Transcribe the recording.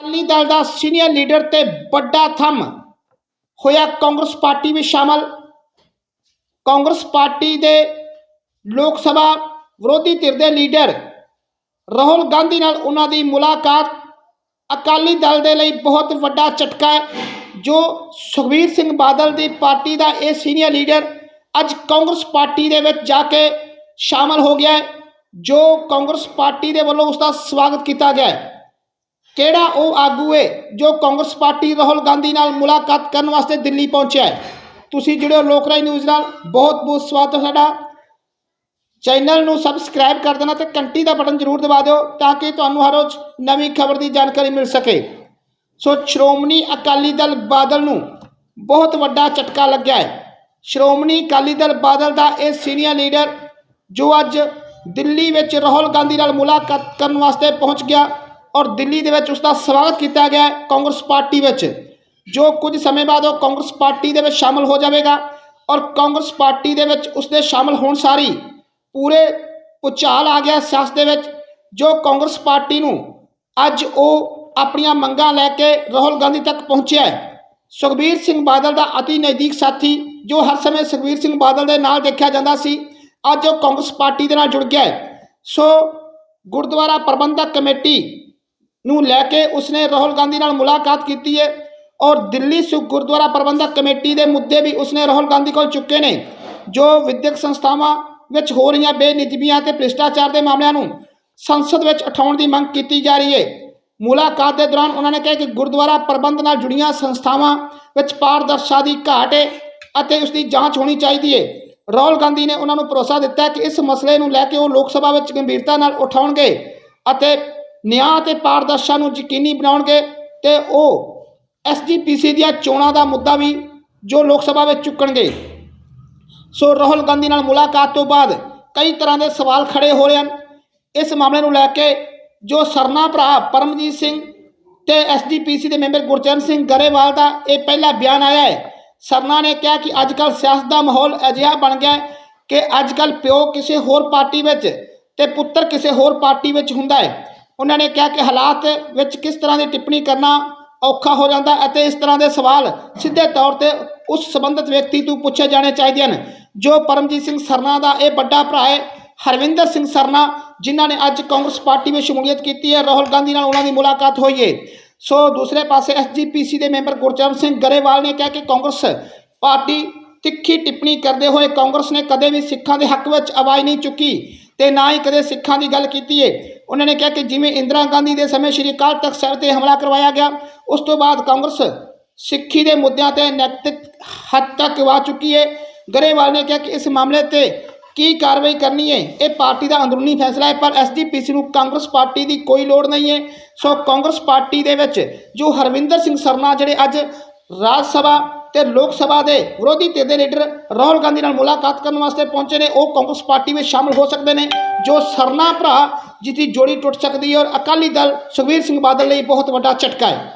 ਅਕਾਲੀ ਦਲ ਦਾ senior leader ਤੇ ਵੱਡਾ ਥੰਮ ਹੋਇਆ ਕਾਂਗਰਸ ਪਾਰਟੀ ਵਿੱਚ ਸ਼ਾਮਲ। ਕਾਂਗਰਸ ਪਾਰਟੀ ਦੇ ਲੋਕ ਸਭਾ ਵਿਰੋਧੀ ਧਿਰ ਦੇ ਲੀਡਰ ਰਾਹੁਲ ਗਾਂਧੀ ਨਾਲ ਉਹਨਾਂ ਦੀ ਮੁਲਾਕਾਤ ਅਕਾਲੀ ਦਲ ਦੇ ਲਈ ਬਹੁਤ ਵੱਡਾ ਝਟਕਾ ਹੈ, ਜੋ ਸੁਖਬੀਰ ਸਿੰਘ ਬਾਦਲ ਦੀ ਪਾਰਟੀ ਦਾ ਇਹ ਸੀਨੀਅਰ ਲੀਡਰ ਅੱਜ ਕਾਂਗਰਸ ਪਾਰਟੀ ਦੇ ਵਿੱਚ ਜਾ ਕੇ ਸ਼ਾਮਲ ਹੋ ਗਿਆ ਹੈ, ਜੋ ਕਾਂਗਰਸ ਪਾਰਟੀ ਦੇ ਵੱਲੋਂ ਉਸ ਦਾ ਸਵਾਗਤ ਕੀਤਾ ਗਿਆ ਹੈ। ਕਿਹੜਾ ਉਹ ਆਗੂ ਹੈ ਜੋ ਕਾਂਗਰਸ ਪਾਰਟੀ ਰਾਹੁਲ ਗਾਂਧੀ ਨਾਲ ਮੁਲਾਕਾਤ ਕਰਨ ਵਾਸਤੇ ਦਿੱਲੀ ਪਹੁੰਚਿਆ ਹੈ? ਤੁਸੀਂ ਜੁੜਿਓ ਲੋਕਰਾਈ ਨਿਊਜ਼ ਨਾਲ। ਬਹੁਤ ਬਹੁਤ ਸਵਾਗਤ ਹੈ ਸਾਡਾ। ਚੈਨਲ ਨੂੰ ਸਬਸਕ੍ਰਾਈਬ ਕਰ ਦੇਣਾ ਤੇ ਘੰਟੀ ਦਾ ਬਟਨ ਜ਼ਰੂਰ ਦਬਾ ਦਿਓ ਤਾਂ ਕਿ ਤੁਹਾਨੂੰ ਹਰ ਰੋਜ਼ ਨਵੀਂ ਖਬਰ ਦੀ ਜਾਣਕਾਰੀ ਮਿਲ ਸਕੇ। ਸੋ ਸ਼੍ਰੋਮਣੀ ਅਕਾਲੀ ਦਲ ਬਾਦਲ ਨੂੰ ਬਹੁਤ ਵੱਡਾ ਝਟਕਾ ਲੱਗਿਆ ਹੈ। ਸ਼੍ਰੋਮਣੀ ਅਕਾਲੀ ਦਲ ਬਾਦਲ ਦਾ ਇਹ ਸੀਨੀਅਰ ਲੀਡਰ ਜੋ ਅੱਜ ਦਿੱਲੀ ਵਿੱਚ ਰਾਹੁਲ ਗਾਂਧੀ ਨਾਲ ਮੁਲਾਕਾਤ ਕਰਨ ਵਾਸਤੇ ਪਹੁੰਚ ਗਿਆ ਔਰ ਦਿੱਲੀ ਦੇ ਵਿੱਚ ਉਸ ਦਾ ਸਵਾਗਤ ਕੀਤਾ ਗਿਆ ਕਾਂਗਰਸ ਪਾਰਟੀ ਵਿੱਚ, ਜੋ ਕੁਝ ਸਮੇਂ ਬਾਅਦ ਉਹ ਕਾਂਗਰਸ ਪਾਰਟੀ ਦੇ ਵਿੱਚ ਸ਼ਾਮਲ ਹੋ ਜਾਵੇਗਾ ਔਰ ਕਾਂਗਰਸ ਪਾਰਟੀ ਦੇ ਵਿੱਚ ਉਸ ਦੇ ਸ਼ਾਮਲ ਹੋਣ ਸਾਰੀ ਪੂਰੇ ਉਚਾਲ ਆ ਗਿਆ ਸਿਆਸਤ ਦੇ ਵਿੱਚ, ਜੋ ਕਾਂਗਰਸ ਪਾਰਟੀ ਨੂੰ ਅੱਜ ਉਹ ਆਪਣੀਆਂ ਮੰਗਾਂ ਲੈ ਕੇ ਰਾਹੁਲ ਗਾਂਧੀ ਤੱਕ ਪਹੁੰਚਿਆ ਹੈ। ਸੁਖਬੀਰ ਸਿੰਘ ਬਾਦਲ ਦਾ ਅਤੀ ਨਜ਼ਦੀਕ ਸਾਥੀ, ਜੋ ਹਰ ਸਮੇਂ ਸੁਖਬੀਰ ਸਿੰਘ ਬਾਦਲ ਦੇ ਨਾਲ ਦੇਖਿਆ ਜਾਂਦਾ ਸੀ, ਅੱਜ ਉਹ ਕਾਂਗਰਸ ਪਾਰਟੀ ਦੇ ਨਾਲ ਜੁੜ ਗਿਆ ਹੈ। ਸੋ ਗੁਰਦੁਆਰਾ ਪ੍ਰਬੰਧਕ ਕਮੇਟੀ ਨੂੰ ਲੈ ਕੇ ਉਸਨੇ ਰਾਹੁਲ ਗਾਂਧੀ ਨਾਲ ਮੁਲਾਕਾਤ ਕੀਤੀ ਹੈ ਔਰ ਦਿੱਲੀ ਸੁ ਗੁਰਦੁਆਰਾ ਪ੍ਰਬੰਧਕ ਕਮੇਟੀ ਦੇ ਮੁੱਦੇ ਵੀ ਉਸਨੇ ਰਾਹੁਲ ਗਾਂਧੀ ਕੋਲ ਚੁੱਕੇ ਨੇ, ਜੋ ਵਿਦਿਅਕ ਸੰਸਥਾਵਾਂ ਵਿੱਚ ਹੋ ਰਹੀਆਂ ਬੇਨਿਯਮੀਆਂ ਤੇ ਭ੍ਰਿਸ਼ਟਾਚਾਰ ਦੇ ਮਾਮਲਿਆਂ ਨੂੰ ਸੰਸਦ ਵਿੱਚ ਉਠਾਉਣ ਦੀ ਮੰਗ ਕੀਤੀ ਜਾ ਰਹੀ ਹੈ। ਮੁਲਾਕਾਤ ਦੇ ਦੌਰਾਨ ਉਹਨਾਂ ਨੇ ਕਿਹਾ ਕਿ ਗੁਰਦੁਆਰਾ ਪ੍ਰਬੰਧ ਨਾਲ ਜੁੜੀਆਂ ਸੰਸਥਾਵਾਂ ਵਿੱਚ ਪਾਰਦਰਸ਼ਤਾ ਦੀ ਘਾਟ ਹੈ ਅਤੇ ਉਸ ਦੀ ਜਾਂਚ ਹੋਣੀ ਚਾਹੀਦੀ ਹੈ। ਰਾਹੁਲ ਗਾਂਧੀ ਨੇ ਉਹਨਾਂ ਨੂੰ ਭਰੋਸਾ ਦਿੱਤਾ ਕਿ ਇਸ ਮਸਲੇ ਨੂੰ ਲੈ ਕੇ ਉਹ ਲੋਕ ਸਭਾ ਵਿੱਚ ਗੰਭੀਰਤਾ ਨਾਲ ਉਠਾਉਣਗੇ ਅਤੇ ਨਿਆਂ ਤੇ ਪਾਰਦਰਸ਼ਤਾ ਨੂੰ ਯਕੀਨੀ ਬਣਾਉਣਗੇ ਤੇ ਉਹ ਐਸਜੀਪੀਸੀ ਦੀਆਂ ਚੋਣਾਂ ਦਾ ਮੁੱਦਾ ਵੀ ਜੋ ਲੋਕ ਸਭਾ ਵਿੱਚ ਚੁੱਕਣਗੇ। ਸੋ ਰਾਹੁਲ ਗਾਂਧੀ ਨਾਲ ਮੁਲਾਕਾਤ ਤੋਂ ਬਾਅਦ ਕਈ ਤਰ੍ਹਾਂ ਦੇ ਸਵਾਲ ਖੜੇ ਹੋ ਰਹੇ ਹਨ। ਇਸ ਮਾਮਲੇ ਨੂੰ ਲੈ ਕੇ ਜੋ ਸਰਨਾ ਭਰਾ ਪਰਮਜੀਤ ਸਿੰਘ ਤੇ ਐਸਡੀਪੀਸੀ ਦੇ ਮੈਂਬਰ ਗੁਰਚਰਨ ਸਿੰਘ ਗਰੇਵਾਲ ਦਾ ਇਹ ਪਹਿਲਾ ਬਿਆਨ ਆਇਆ ਹੈ। ਸਰਨਾ ਨੇ ਕਿਹਾ ਕਿ ਅੱਜ ਕੱਲ੍ਹ ਸਿਆਸਤ ਦਾ ਮਾਹੌਲ ਅਜਿਹਾ ਬਣ ਗਿਆ ਕਿ ਅੱਜ ਕੱਲ੍ਹ ਪਿਓ ਕਿਸੇ ਹੋਰ ਪਾਰਟੀ ਵਿੱਚ ਤੇ ਪੁੱਤਰ ਕਿਸੇ ਹੋਰ ਪਾਰਟੀ ਵਿੱਚ ਹੁੰਦਾ ਹੈ। ਉਹਨਾਂ ਨੇ ਕਿਹਾ ਕਿ ਹਾਲਾਤ ਵਿੱਚ ਕਿਸ ਤਰ੍ਹਾਂ ਦੀ ਟਿੱਪਣੀ ਕਰਨਾ ਔਖਾ ਹੋ ਜਾਂਦਾ ਅਤੇ ਇਸ ਤਰ੍ਹਾਂ ਦੇ ਸਵਾਲ ਸਿੱਧੇ ਤੌਰ ਤੇ ਉਸ ਸੰਬੰਧਿਤ ਵਿਅਕਤੀ ਤੋਂ ਪੁੱਛੇ ਜਾਣੇ ਚਾਹੀਦੇ ਹਨ, ਜੋ ਪਰਮਜੀਤ ਸਿੰਘ ਸਰਨਾ ਦਾ ਇਹ ਵੱਡਾ ਭਰਾ ਹੈ, ਹਰਵਿੰਦਰ ਸਿੰਘ ਸਰਨਾ, ਜਿਨ੍ਹਾਂ ਨੇ ਅੱਜ ਕਾਂਗਰਸ ਪਾਰਟੀ ਵਿੱਚ ਸ਼ਮੂਲੀਅਤ ਕੀਤੀ ਹੈ, ਰਾਹੁਲ ਗਾਂਧੀ ਨਾਲ ਉਹਨਾਂ ਦੀ ਮੁਲਾਕਾਤ ਹੋਈ ਹੈ। ਸੋ ਦੂਸਰੇ ਪਾਸੇ ਐਸਜੀਪੀਸੀ ਦੇ ਮੈਂਬਰ ਗੁਰਚਰਨ ਸਿੰਘ ਗਰੇਵਾਲ ਨੇ ਕਿਹਾ ਕਿ ਕਾਂਗਰਸ ਪਾਰਟੀ ਤਿੱਖੀ ਟਿੱਪਣੀ ਕਰਦੇ ਹੋਏ ਕਾਂਗਰਸ ਨੇ ਕਦੇ ਵੀ ਸਿੱਖਾਂ ਦੇ ਹੱਕ ਵਿੱਚ ਆਵਾਜ਼ ਨਹੀਂ ਚੁੱਕੀ ਤੇ ਨਾ ਹੀ ਕਦੇ ਸਿੱਖਾਂ ਦੀ ਗੱਲ ਕੀਤੀ ਹੈ। ਉਹਨਾਂ ਨੇ ਕਿਹਾ ਕਿ ਜਿਵੇਂ ਇੰਦਰਾ ਗਾਂਧੀ ਦੇ ਸਮੇਂ ਸ਼੍ਰੀ ਅਕਾਲ ਤਖਤ ਸਾਹਿਬ ਤੇ ਹਮਲਾ ਕਰਵਾਇਆ ਗਿਆ ਉਸ ਤੋਂ ਬਾਅਦ ਕਾਂਗਰਸ ਸਿੱਖੀ ਦੇ ਮੁੱਦਿਆਂ ਤੇ ਨੈਤਿਕ ਹੱਦ ਤੱਕ ਵਾ ਚੁੱਕੀ ਹੈ ਗਰੇਵਾਲ ਨੇ ਕਿਹਾ ਕਿ ਇਸ ਮਾਮਲੇ ਤੇ ਕੀ ਕਾਰਵਾਈ ਕਰਨੀ ਹੈ ਇਹ ਪਾਰਟੀ ਦਾ ਅੰਦਰੂਨੀ ਫੈਸਲਾ ਹੈ ਪਰ ਐਸਜੀਪੀਸੀ ਨੂੰ ਕਾਂਗਰਸ ਪਾਰਟੀ ਦੀ ਕੋਈ ਲੋੜ ਨਹੀਂ ਹੈ ਸੋ ਕਾਂਗਰਸ ਪਾਰਟੀ ਦੇ ਵਿੱਚ ਜੋ ਹਰਵਿੰਦਰ ਸਿੰਘ ਸਰਨਾ ਜਿਹੜੇ ਅੱਜ ਰਾਜ ਸਭਾ ਤੇ ਲੋਕ ਸਭਾ ਦੇ ਵਿਰੋਧੀ ਧਿਰ ਦੇ ਲੀਡਰ ਰਾਹੁਲ ਗਾਂਧੀ ਨਾਲ ਮੁਲਾਕਾਤ ਕਰਨ ਵਾਸਤੇ ਪਹੁੰਚੇ ਨੇ। ਉਹ ਕਾਂਗਰਸ ਪਾਰਟੀ ਵਿੱਚ ਸ਼ਾਮਲ ਹੋ ਸਕਦੇ ਨੇ, ਜੋ ਸਰਨਾ ਭਰਾ ਜਿਸ ਦੀ ਜੋੜੀ ਟੁੱਟ ਸਕਦੀ ਹੈ ਔਰ ਅਕਾਲੀ ਦਲ ਸੁਖਬੀਰ ਸਿੰਘ ਬਾਦਲ ਲਈ ਬਹੁਤ ਵੱਡਾ ਝਟਕਾ ਹੈ।